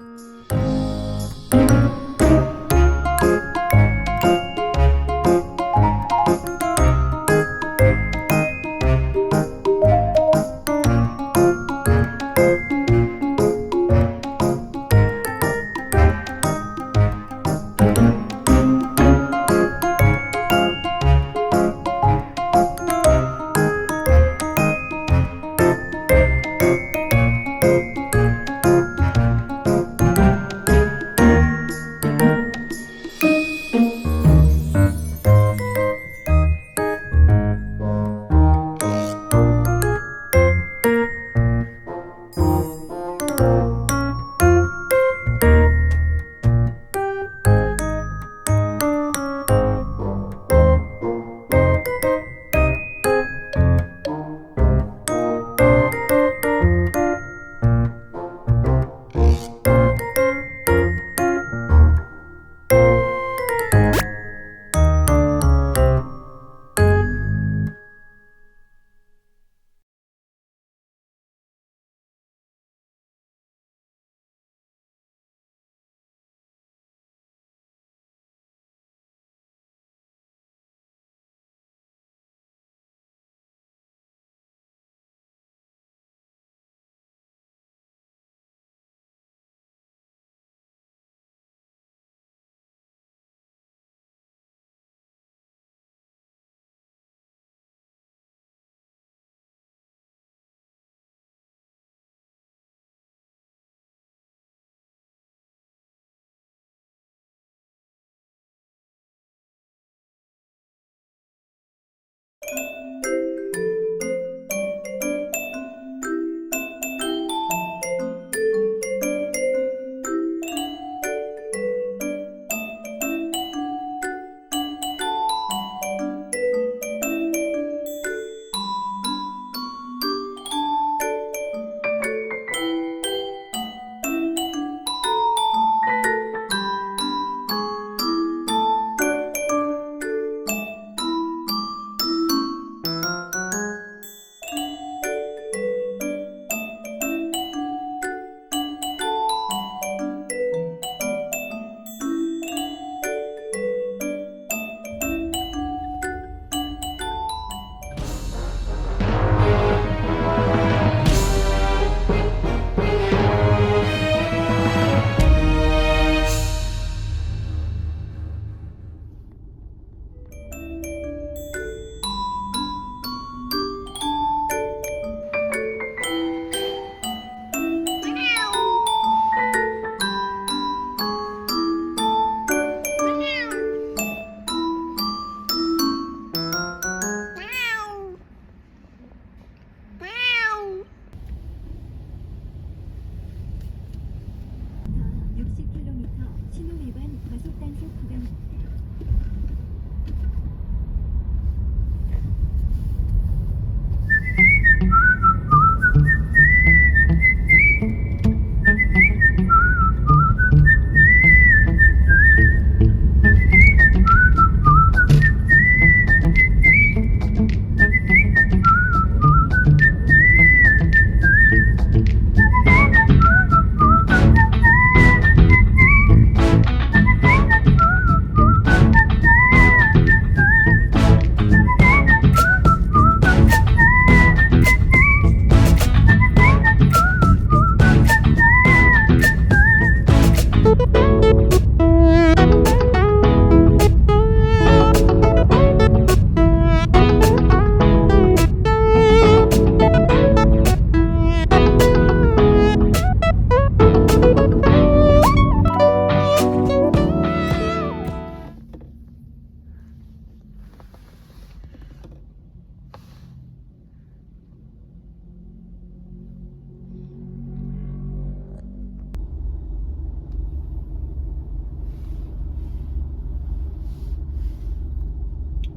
Música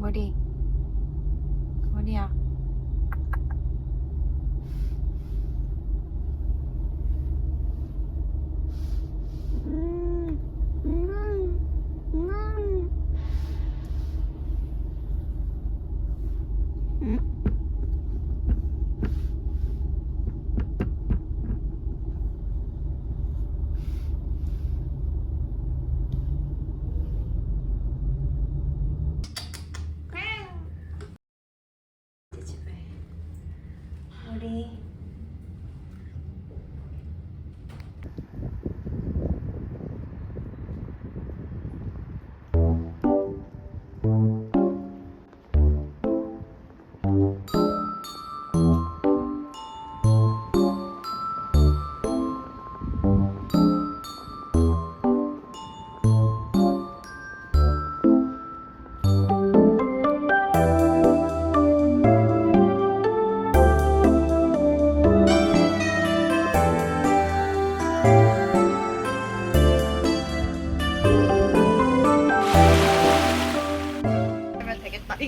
머리. 머리야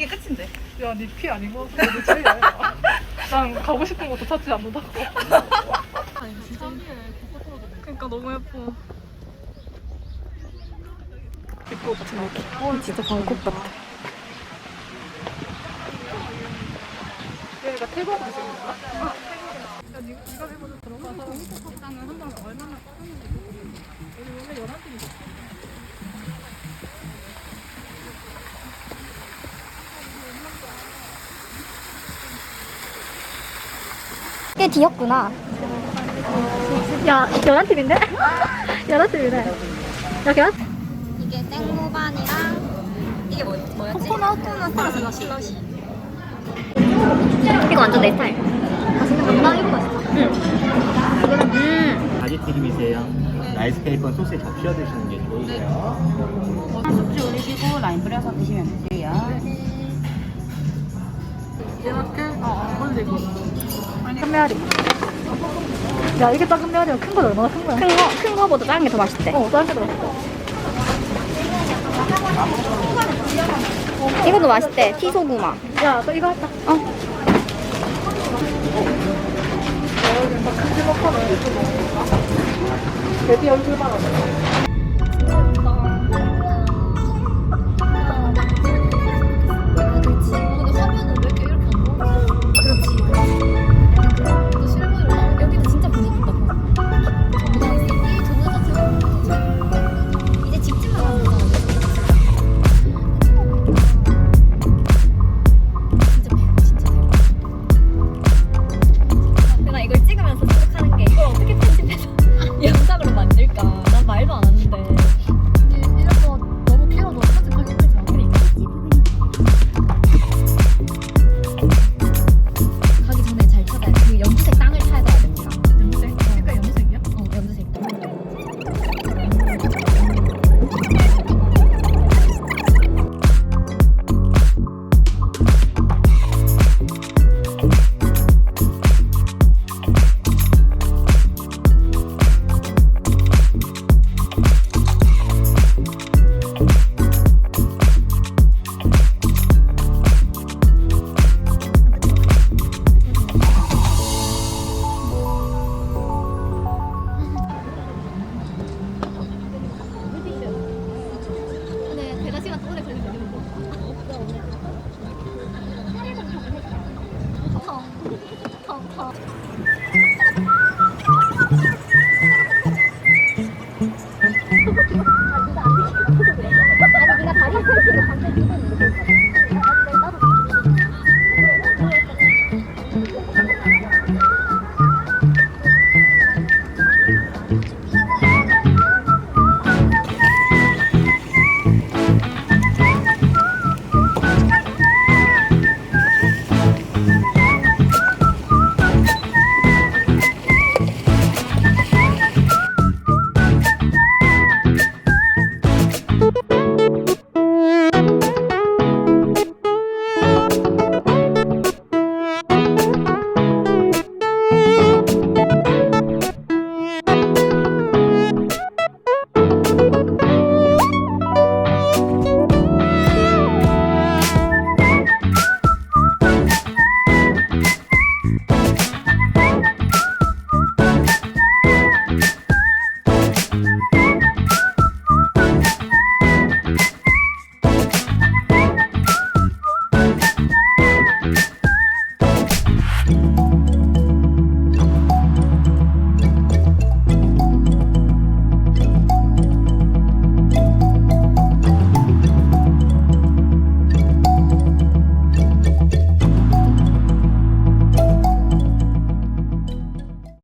이게 끝인데. 야, 니피 아니고 내 제일. 난 가고 싶은 곳도 찾지 않는다고. 그러니까 너무 예뻐. 같은. 어, 진짜 방콕 같아. 얘가 태국 음식인가? 야, 니, 니가 해보자 들어가서 일단은 한번 얼마나 빠졌는지 보고 여기 원래 11팀이 있어. 꽤 뒤였구나. 야, 열한 팀인데? 열한 팀이네. 야, 계란? 이게 땡무반이랑 이게 뭐, 뭐였지? 코코넛 코코넛 슬러시. 이거 완전 내 스타일. 맛있는 거. 나 이거 맛있어. 응. 음. 가지 튀김이세요. 라이스 페이퍼 소스에 적셔 드시는 게 좋으세요. 숙주 올리시고 라임 뿌려서 드시면 되세요. 얘밖에? 어, 안 걸리고. 큰 메아리. 야, 이게 작은 메아리야. 큰 건 얼마나 큰 거야? 큰 거, 큰 거보다 작은 게 더 맛있대. 어, 작은 게 더 맛있어. 이것도 맛있대. 티소구마. 야, 너 이거 할까? 어. 돼지 얼굴 봐라.